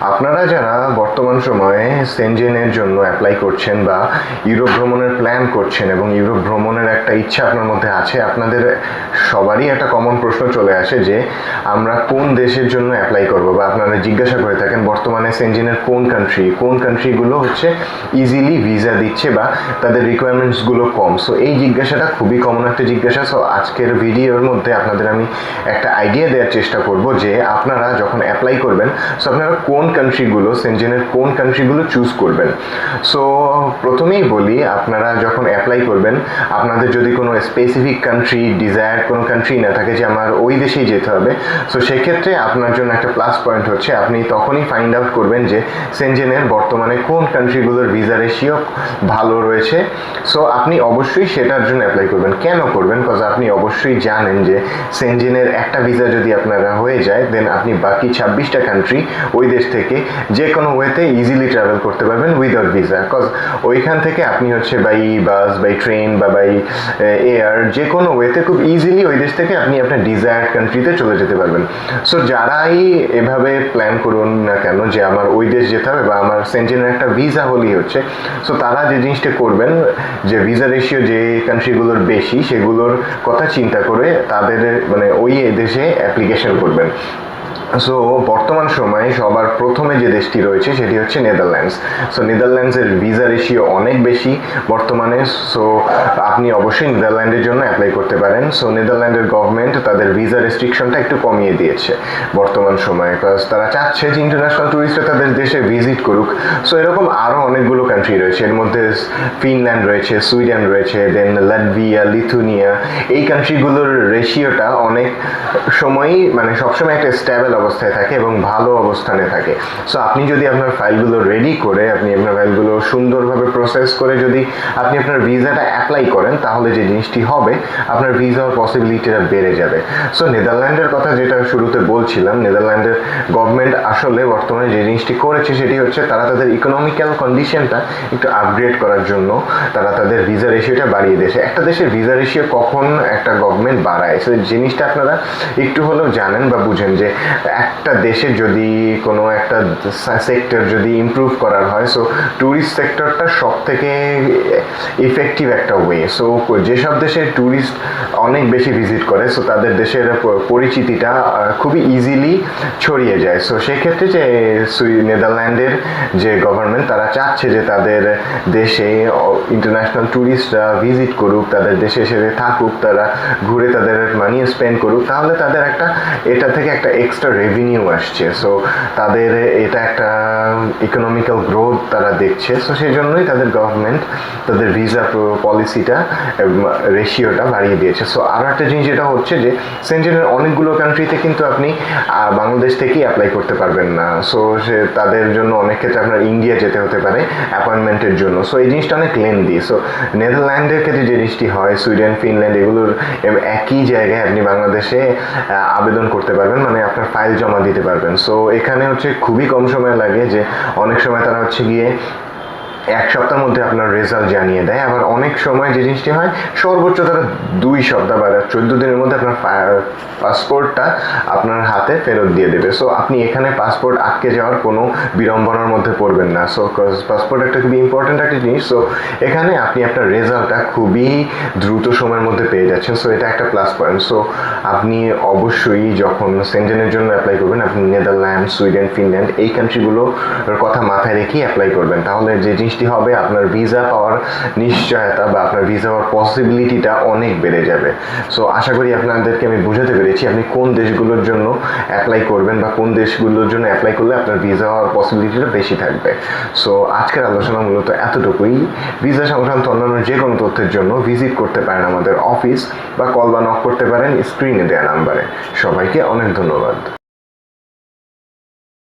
আপনারা যারা বর্তমান সময়ে সেনজেনের জন্য অ্যাপ্লাই করছেন বা ইউরোপ ভ্রমণের প্ল্যান করছেন এবং ইউরোপ ভ্রমণের একটা ইচ্ছা আপনার মধ্যে আছে, আপনাদের সবারই একটা কমন প্রশ্ন চলে আসে যে আমরা কোন দেশের জন্য অ্যাপ্লাই করব বা আপনারা জিজ্ঞাসা করে থাকেন বর্তমানে সেনজেনের কোন কান্ট্রি কোন কান্ট্রিগুলো হচ্ছে ইজিলি ভিসা দিচ্ছে বা তাদের রিকোয়ারমেন্টসগুলো কম। সো এই জিজ্ঞাসাটা খুবই কমন একটা জিজ্ঞাসা। সো আজকের ভিডিওর মধ্যে আপনাদের আমি একটা আইডিয়া দেওয়ার চেষ্টা করব যে আপনারা যখন অ্যাপ্লাই করবেন সো আপনারা কোন কান্ট্রিগুলো সেনজেনের কোন কান্ট্রিগুলো চুজ করবেন? সো প্রথমেই বলি, আপনারা যখন অ্যাপ্লাই করবেন, আপনাদের যদি কোনো স্পেসিফিক কান্ট্রি ডিজায়ার কোনো কান্ট্রি না থাকে যে আমার ওই দেশেই যেতে হবে সো সেক্ষেত্রে আপনার জন্য একটা প্লাস পয়েন্ট হচ্ছে, আপনি তখনই ফাইন্ড আউট করবেন যে সেনজেনের বর্তমানে কোন কান্ট্রিগুলোর ভিসা রেশিও ভালো রয়েছে। সো আপনি অবশ্যই সেটার জন্য অ্যাপ্লাই করবেন। কেন করবেন? কজ আপনি অবশ্যই জানেন যে সেনজেনের একটা ভিসা যদি আপনারা হয়ে যায় দেন আপনি বাকি ছাব্বিশটা কান্ট্রি ওই দেশ থেকে যে কোনো ওয়েতে ইজিলি ট্রাভেল করতে পারবেন উইদাউট ভিসা কজ ওইখান থেকে আপনি হচ্ছে বাই বাস বাই ট্রেন বা বাই এয়ার যে কোনো ওয়েতে খুব ইজিলি ওই দেশ থেকে আপনি আপনার ডিজায়ার্ড কান্ট্রিতে চলে যেতে পারবেন। সো যারাই এভাবে প্ল্যান করুন না কেন যে আমার ওই দেশ যেতে হবে বা আমার সেনজেনের একটা ভিসা হলেই হচ্ছে সো তারা যে জিনিসটা করবেন, যে ভিসা রেশিও যে কান্ট্রিগুলোর বেশি, সেগুলোর কথা চিন্তা করে তাদের মানে ওই দেশে অ্যাপ্লিকেশন করবেন। সো বর্তমান সময়ে সবার প্রথমে যে দেশটি রয়েছে সেটি হচ্ছে নেদারল্যান্ডস। সো নেদারল্যান্ডসের ভিসা রেশিও অনেক বেশি বর্তমানে। সো আপনি অবশ্যই নেদারল্যান্ডের জন্য অ্যাপ্লাই করতে পারেন। সো নেদারল্যান্ডের গভর্নমেন্ট তাদের ভিসা রেস্ট্রিকশনটা একটু কমিয়ে দিয়েছে বর্তমান সময়ে। বিকজ তারা চাচ্ছে যে ইন্টারন্যাশনাল ট্যুরিস্টরা তাদের দেশে ভিজিট করুক। সো এরকম আরও অনেকগুলো কান্ট্রি রয়েছে। এর মধ্যে ফিনল্যান্ড রয়েছে সুইডেন রয়েছে দেন লাটভিয়া লিথুনিয়া এই কান্ট্রিগুলোর রেশিওটা অনেক সময়ই মানে সবসময় একটা স্ট্যাবেল অবস্থায় থাকে এবং ভালো অবস্থানে থাকে। সো আপনি যদি আপনার ফাইলগুলো রেডি করে, আপনি আপনার ফাইলগুলো সুন্দরভাবে প্রসেস করে যদি আপনি আপনার ভিসাটা অ্যাপ্লাই করেন, তাহলে যে জিনিসটি হবে, আপনার ভিসা হওয়ার পসিবিলিটিটা বেড়ে যাবে। সো নেদারল্যান্ডের কথা যেটা শুরুতে বলছিলাম, নেদারল্যান্ডের গভর্নমেন্ট আসলে বর্তমানে যে জিনিসটি করেছে সেটি হচ্ছে তারা তাদের ইকোনমিক্যাল কন্ডিশনটা একটু আপগ্রেড করার জন্য তারা তাদের ভিসা রেশিওটা বাড়িয়ে দিয়েছে। একটা দেশের ভিসা রেশিও কখন একটা গভর্নমেন্ট বাড়ায়? সো জিনিসটা আপনারা একটু হলেও জানেন বা বুঝেন যে একটা দেশে যদি কোনো একটা সেক্টর যদি ইমপ্রুভ করার হয় সো ট্যুরিস্ট সেক্টরটা সব থেকে ইফেক্টিভ একটা ওয়ে সো যেসব দেশে ট্যুরিস্ট অনেক বেশি ভিজিট করে সো তাদের দেশের পরিচিতিটা খুবই ইজিলি ছড়িয়ে যায়। সো সেক্ষেত্রে যে, সুই- নেদারল্যান্ডের যে গভর্নমেন্ট তারা চাচ্ছে যে তাদের দেশে ইন্টারন্যাশনাল ট্যুরিস্টরা ভিজিট করুক, তাদের দেশে এসে থাকুক, তারা ঘুরে তাদের মানি স্পেন্ড করুক, তাহলে তাদের একটা, এটা থেকে একটা এক্সট্রা রেভিনিউ আসছে। সো তাদের এটা একটা ইকোনমিক্যাল গ্রোথ তারা দেখছে। সো সেই জন্যই তাদের গভর্নমেন্ট তাদের ভিসা পলিসিটা রেশিওটা বাড়িয়ে দিয়েছে। সো আরও একটা জিনিস যেটা হচ্ছে যে সেন্টেনের অনেকগুলো কান্ট্রিতে কিন্তু আপনি বাংলাদেশ থেকেই অ্যাপ্লাই করতে পারবেন না। সো সে তাদের জন্য অনেক ক্ষেত্রে আপনার ইন্ডিয়া যেতে হতে পারে অ্যাপয়েন্টমেন্টের জন্য। সো এই জিনিসটা অনেক লেন্দি সো নেদারল্যান্ডের ক্ষেত্রে যে জিনিসটি হয় সুইডেন ফিনল্যান্ড এগুলোর একই জায়গায় আপনি বাংলাদেশে আবেদন করতে পারবেন। মানে আপনার ফাইল জমা দিতে পারবেন। সো এখানে হচ্ছে খুবই কম সময় লাগে যে, অনেক সময় তারা হচ্ছে গিয়ে এক সপ্তাহের মধ্যে আপনার রেজাল্ট জানিয়ে দেয়। আবার অনেক সময় যে জিনিসটি হয়, সর্বোচ্চ তারা দুই সপ্তাহ বা চোদ্দ দিনের মধ্যে আপনার পাসপোর্টটা আপনার হাতে ফেরত দিয়ে দেবে। সো আপনি এখানে পাসপোর্ট আটকে যাওয়ার কোনো বিড়ম্বনার মধ্যে পড়বেন না। সো পাসপোর্ট একটা খুবই ইম্পর্ট্যান্ট একটা জিনিস। সো এখানে আপনি আপনার রেজাল্টটা খুবই দ্রুত সময়ের মধ্যে পেয়ে যাচ্ছেন। সো এটা একটা প্লাস পয়েন্ট সো আপনি অবশ্যই যখন সেন্টেনের জন্য অ্যাপ্লাই করবেন, আপনি নেদারল্যান্ড সুইডেন ফিনল্যান্ড এই কান্ট্রিগুলোর কথা মাথায় রেখেই অ্যাপ্লাই করবেন। তাহলে যে জিনিসটি হবে, আপনার ভিসা পাওয়ার নিশ্চয়তা বা আপনার ভিসা পাওয়ার পসিবিলিটিটা অনেক বেড়ে যাবে। সো আশা করি আপনাদেরকে আমি বুঝাতে পেরেছি আপনি কোন দেশগুলোর জন্য অ্যাপ্লাই করবেন বা কোন দেশগুলোর জন্য অ্যাপ্লাই করলে আপনার ভিসা হওয়ার পসিবিলিটিটা বেশি থাকবে। সো আজকের আলোচনা মূলত এতটুকুই। ভিসা সংক্রান্ত অন্যান্য যে কোনো তথ্যের জন্য ভিজিট করতে পারেন আমাদের অফিস বা কল বা নক করতে পারেন স্ক্রিনে দেওয়া নাম্বারে সবাইকে অনেক ধন্যবাদ।